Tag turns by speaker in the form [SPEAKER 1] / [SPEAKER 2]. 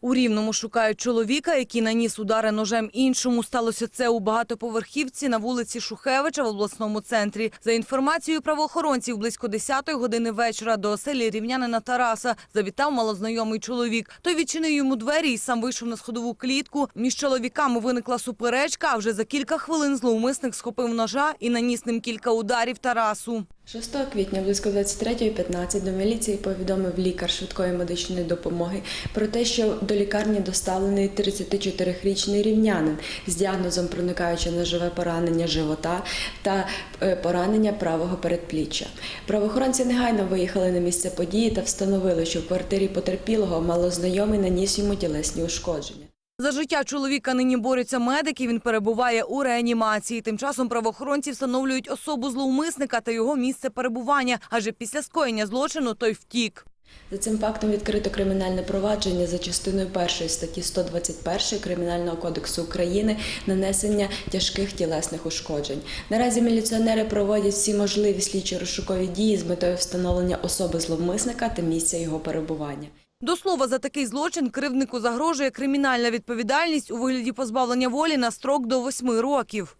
[SPEAKER 1] У Рівному шукають чоловіка, який наніс удари ножем іншому. Сталося це у багатоповерхівці на вулиці Шухевича в обласному центрі. За інформацією правоохоронців, близько 10-ї години вечора до оселі рівнянина Тараса завітав малознайомий чоловік. Той відчинив йому двері і сам вийшов на сходову клітку. Між чоловіками виникла суперечка, а вже за кілька хвилин зловмисник схопив ножа і наніс ним кілька ударів Тарасу.
[SPEAKER 2] 6 квітня близько 23.15 до міліції повідомив лікар швидкої медичної допомоги про те, що до лікарні доставлений 34-річний рівнянин з діагнозом проникаюче ножове поранення живота та е, поранення правого передпліччя. Правоохоронці негайно виїхали на місце події та встановили, що в квартирі потерпілого малознайомий наніс йому тілесні ушкодження.
[SPEAKER 1] За життя чоловіка нині борються медики. Він перебуває у реанімації. Тим часом правоохоронці встановлюють особу зловмисника та його місце перебування. Адже після скоєння злочину той втік.
[SPEAKER 2] За цим фактом відкрито кримінальне провадження за частиною першої статті 121 Кримінального кодексу України нанесення тяжких тілесних ушкоджень. Наразі міліціонери проводять всі можливі слідчі розшукові дії з метою встановлення особи зловмисника та місця його перебування.
[SPEAKER 1] До слова, за такий злочин кривднику загрожує кримінальна відповідальність у вигляді позбавлення волі на строк до восьми років.